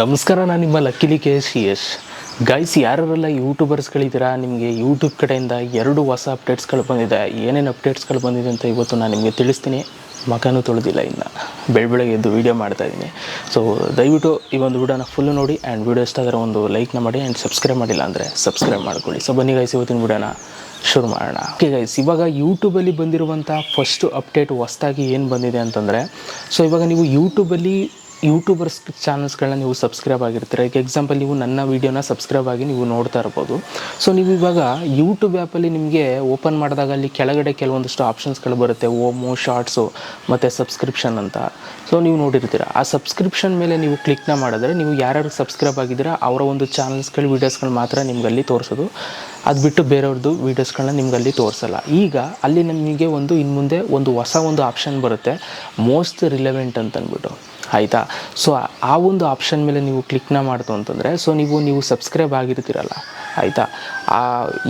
ನಮಸ್ಕಾರ, ನಾನು ನಿಮ್ಮ ಲಕ್ಕಿಲಿ ಕೆ ಸಿ ಎಸ್. ಗೈಸ್ ಯಾರೆಲ್ಲ ಯೂಟ್ಯೂಬರ್ಸ್ಗಳಿದ್ದೀರಾ ನಿಮಗೆ ಯೂಟ್ಯೂಬ್ ಕಡೆಯಿಂದ ಎರಡು ಹೊಸ ಅಪ್ಡೇಟ್ಸ್ಗಳು ಬಂದಿದೆ. ಏನೇನು ಅಪ್ಡೇಟ್ಸ್ಗಳು ಬಂದಿದೆ ಅಂತ ಇವತ್ತು ನಾನು ನಿಮಗೆ ತಿಳಿಸ್ತೀನಿ. ಮಗನೂ ತೊಳೆದಿಲ್ಲ ಇನ್ನು. ಬೆಳ ಬೆಳಗ್ಗೆ ಎದ್ದು ವೀಡಿಯೋ ಮಾಡ್ತಾಯಿದ್ದೀನಿ ಸೊ ದಯವಿಟ್ಟು ಈ ಒಂದು ವಿಡಿಯೋನ ಫುಲ್ಲು ನೋಡಿ ಆ್ಯಂಡ್ ವೀಡಿಯೋ ಇಷ್ಟ ಆದರೆ ಒಂದು ಲೈಕ್ನ ಮಾಡಿ ಆ್ಯಂಡ್ ಸಬ್ಸ್ಕ್ರೈಬ್ ಮಾಡಿಲ್ಲ ಅಂದರೆ ಸಬ್ಸ್ಕ್ರೈಬ್ ಮಾಡ್ಕೊಳ್ಳಿ. ಸೊ ಬನ್ನಿ ಗೈಸ್ ಇವತ್ತಿನ ವಿಡಿಯೋನ ಶುರು ಮಾಡೋಣ. ಓಕೆ ಗೈಸ್ ಇವಾಗ ಯೂಟ್ಯೂಬಲ್ಲಿ ಬಂದಿರುವಂಥ ಫಸ್ಟು ಅಪ್ಡೇಟ್ ಹೊಸ್ದಾಗಿ ಏನು ಬಂದಿದೆ ಅಂತಂದರೆ ಸೊ ಇವಾಗ ನೀವು ಯೂಟ್ಯೂಬಲ್ಲಿ ಯೂಟ್ಯೂಬರ್ಸ್ ಚಾನಲ್ಸ್ಗಳನ್ನ ನೀವು ಸಬ್ಸ್ಕ್ರೈಬ್ ಆಗಿರ್ತೀರ. ಈಗ ಎಕ್ಸಾಂಪಲ್ ನೀವು ನನ್ನ ವೀಡಿಯೋನ ಸಬ್ಸ್ಕ್ರೈಬ್ ಆಗಿ ನೀವು ನೋಡ್ತಾ ಇರ್ಬೋದು. ಸೊ ನೀವು ಇವಾಗ ಯೂಟ್ಯೂಬ್ ಆ್ಯಪಲ್ಲಿ ನಿಮಗೆ ಓಪನ್ ಮಾಡಿದಾಗ ಅಲ್ಲಿ ಕೆಳಗಡೆ ಕೆಲವೊಂದಷ್ಟು ಆಪ್ಷನ್ಸ್ಗಳು ಬರುತ್ತೆ. ಓಮೋ ಶಾರ್ಟ್ಸು ಮತ್ತು ಸಬ್ಸ್ಕ್ರಿಪ್ಷನ್ ಅಂತ. ಸೊ ನೀವು ನೋಡಿರ್ತೀರ. ಆ ಸಬ್ಸ್ಕ್ರಿಪ್ಷನ್ ಮೇಲೆ ನೀವು ಕ್ಲಿಕ್ನ ಮಾಡಿದ್ರೆ ನೀವು ಯಾರ್ಯಾರು ಸಬ್ಸ್ಕ್ರೈಬ್ ಆಗಿದ್ದೀರಾ, ಅವರ ಒಂದು ಚಾನಲ್ಸ್ಗಳು ವೀಡಿಯೋಸ್ಗಳು ಮಾತ್ರ ನಿಮಗಲ್ಲಿ ತೋರಿಸೋದು. ಅದು ಬಿಟ್ಟು ಬೇರೆಯವ್ರದ್ದು ವೀಡಿಯೋಸ್ಗಳನ್ನ ನಿಮ್ಗೆ ಅಲ್ಲಿ ತೋರಿಸಲ್ಲ. ಈಗ ಅಲ್ಲಿ ನಿಮಗೆ ಒಂದು ಇನ್ನು ಮುಂದೆ ಒಂದು ಹೊಸ ಒಂದು ಆಪ್ಷನ್ ಬರುತ್ತೆ. ಮೋಸ್ಟ್ ರಿಲೆವೆಂಟ್ ಅಂತ ಅಂದ್ಬಿಟ್ಟು ಆಯಿತಾ? ಸೊ ಆ ಒಂದು ಆಪ್ಷನ್ ಮೇಲೆ ನೀವು ಕ್ಲಿಕ್ನ ಮಾಡ್ತು ಅಂತಂದರೆ ಸೊ ನೀವು ನೀವು ಸಬ್ಸ್ಕ್ರೈಬ್ ಆಗಿರ್ತೀರಲ್ಲ. ಆಯಿತಾ? ಆ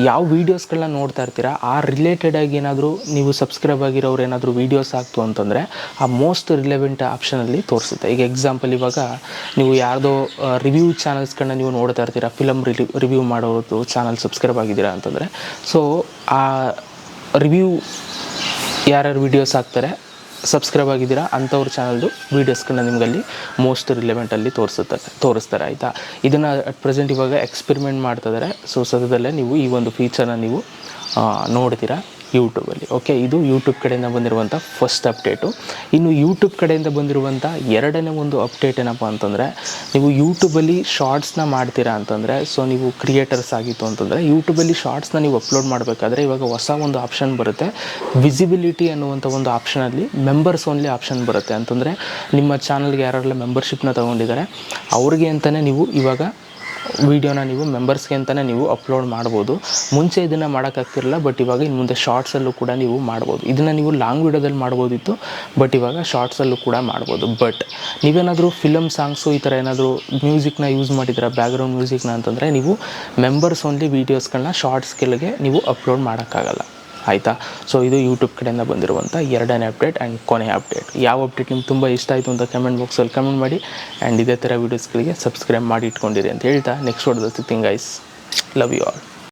ಯಾವ ವೀಡಿಯೋಸ್ಗಳನ್ನ ನೋಡ್ತಾ ಇರ್ತೀರ, ಆ ರಿಲೇಟೆಡ್ ಆಗಿ ಏನಾದರೂ ನೀವು ಸಬ್ಸ್ಕ್ರೈಬ್ ಆಗಿರೋರು ಏನಾದರೂ ವೀಡಿಯೋಸ್ ಆಗ್ತು ಅಂತಂದರೆ, ಆ ಮೋಸ್ಟ್ ರಿಲೆವೆಂಟ್ ಆಪ್ಷನಲ್ಲಿ ತೋರಿಸುತ್ತೆ. ಈಗ ಎಕ್ಸಾಂಪಲ್ ಇವಾಗ ನೀವು ಯಾರ್ದೋ ರಿವ್ಯೂ ಚಾನಲ್ಸ್ಗಳನ್ನ ನೀವು ನೋಡ್ತಾ ಇರ್ತೀರಾ ಫಿಲಮ್ ರಿವ್ಯೂ ಮಾಡೋದು ಚಾನಲ್ ಸಬ್ಸ್ಕ್ರೈಬ್ ಆಗಿದ್ದೀರಾ ಅಂತಂದರೆ ಸೊ ಆ ರಿವ್ಯೂ ಯಾರ್ಯಾರು ವೀಡಿಯೋಸ್ ಹಾಕ್ತಾರೆ ಸಬ್ಸ್ಕ್ರೈಬ್ ಆಗಿದ್ದೀರಾ? ಅಂಥವ್ರ ಚಾನಲ್ದು ವೀಡಿಯೋಸ್ಗಳನ್ನ ನಿಮಗಲ್ಲಿ ಮೋಸ್ಟ್ ರಿಲೆವೆಂಟಲ್ಲಿ ತೋರಿಸುತ್ತಾರೆ ತೋರಿಸ್ತಾರೆ, ಆಯಿತಾ? ಇದನ್ನು ಅಟ್ ಪ್ರೆಸೆಂಟ್ ಇವಾಗ ಎಕ್ಸ್ಪೆರಿಮೆಂಟ್ ಮಾಡ್ತಿದ್ದಾರೆ ಸೊ ಸದ್ಯದಲ್ಲೇ ನೀವು ಈ ಒಂದು ಫೀಚರ್ನ ನೀವು ನೋಡ್ತೀರಾ? ಯೂಟ್ಯೂಬಲ್ಲಿ ಓಕೆ ಇದು ಯೂಟ್ಯೂಬ್ ಕಡೆಯಿಂದ ಬಂದಿರುವಂಥ ಫಸ್ಟ್ ಅಪ್ಡೇಟು ಇನ್ನು ಯೂಟ್ಯೂಬ್ ಕಡೆಯಿಂದ ಬಂದಿರುವಂಥ ಎರಡನೇ ಒಂದು ಅಪ್ಡೇಟ್ ಏನಪ್ಪ ಅಂತಂದರೆ, ನೀವು ಯೂಟ್ಯೂಬಲ್ಲಿ ಶಾರ್ಟ್ಸ್ನ ಮಾಡ್ತೀರಾ ಅಂತಂದರೆ ಸೊ ನೀವು ಕ್ರಿಯೇಟರ್ಸ್ ಆಗಿತ್ತು ಅಂತಂದರೆ ಯೂಟ್ಯೂಬಲ್ಲಿ ಶಾರ್ಟ್ಸ್ನ ನೀವು ಅಪ್ಲೋಡ್ ಮಾಡಬೇಕಾದ್ರೆ ಇವಾಗ ಹೊಸ ಒಂದು ಆಪ್ಷನ್ ಬರುತ್ತೆ. ವಿಸಿಬಿಲಿಟಿ ಅನ್ನುವಂಥ ಒಂದು ಆಪ್ಷನಲ್ಲಿ ಮೆಂಬರ್ಸ್ ಓನ್ಲಿ ಆಪ್ಷನ್ ಬರುತ್ತೆ. ಅಂತಂದರೆ, ನಿಮ್ಮ ಚಾನಲ್ಗೆ ಯಾರೆಲ್ಲ ಮೆಂಬರ್ಶಿಪ್ನ ತೊಗೊಂಡಿದ್ದಾರೆ, ಅವ್ರಿಗೆ ಅಂತಲೇ ನೀವು ಇವಾಗ ವೀಡಿಯೋನ ನೀವು ಮೆಂಬರ್ಸ್ಗೆ ಅಂತಲೇ ನೀವು ಅಪ್ಲೋಡ್ ಮಾಡ್ಬೋದು. ಮುಂಚೆ ಇದನ್ನು ಮಾಡೋಕ್ಕಾಗ್ತಿರಲಿಲ್ಲ ಬಟ್ ಇವಾಗ ಇನ್ನು ಮುಂದೆ ಶಾರ್ಟ್ಸಲ್ಲೂ ಕೂಡ ನೀವು ಮಾಡ್ಬೋದು. ಇದನ್ನು ನೀವು ಲಾಂಗ್ ವಿಡಿಯೋದಲ್ಲಿ ಮಾಡ್ಬೋದಿತ್ತು ಬಟ್ ಇವಾಗ ಶಾರ್ಟ್ಸಲ್ಲೂ ಕೂಡ ಮಾಡ್ಬೋದು. ಬಟ್ ನೀವೇನಾದರೂ ಫಿಲಮ್ ಸಾಂಗ್ಸು ಈ ಥರ ಏನಾದರೂ ಮ್ಯೂಸಿಕ್ನ ಯೂಸ್ ಮಾಡಿದ್ರೆ ಬ್ಯಾಕ್ಗ್ರೌಂಡ್ ಮ್ಯೂಸಿಕ್ನ ಅಂತಂದರೆ ನೀವು ಮೆಂಬರ್ಸ್ ಓನ್ಲಿ ವೀಡಿಯೋಸ್ಗಳನ್ನ ಶಾರ್ಟ್ಸ್ಗಳಿಗೆ ನೀವು ಅಪ್ಲೋಡ್ ಮಾಡೋಕ್ಕಾಗಲ್ಲ. ಆಯಿತಾ? ಸೊ ಇದು ಯೂಟ್ಯೂಬ್ ಕಡೆಯಿಂದ ಬಂದಿರುವಂಥ ಎರಡನೇ ಅಪ್ಡೇಟ್ ಆ್ಯಂಡ್ ಕೊನೆಯ ಅಪ್ಡೇಟ್ ಯಾವ ಅಪ್ಡೇಟ್ ನಿಮ್ಗೆ ತುಂಬ ಇಷ್ಟ ಆಯಿತು ಅಂತ ಕಮೆಂಟ್ ಬಾಕ್ಸಲ್ಲಿ ಕಮೆಂಟ್ ಮಾಡಿ. ಆ್ಯಂಡ್ ಇದೇ ಥರ ವೀಡಿಯೋಸ್ಗಳಿಗೆ ಸಬ್ಸ್ಕ್ರೈಬ್ ಮಾಡಿ ಇಟ್ಕೊಂಡಿರಿ ಅಂತ ಹೇಳ್ತಾ. ನೆಕ್ಸ್ಟ್ ಹೊಡೆದ thing is love you all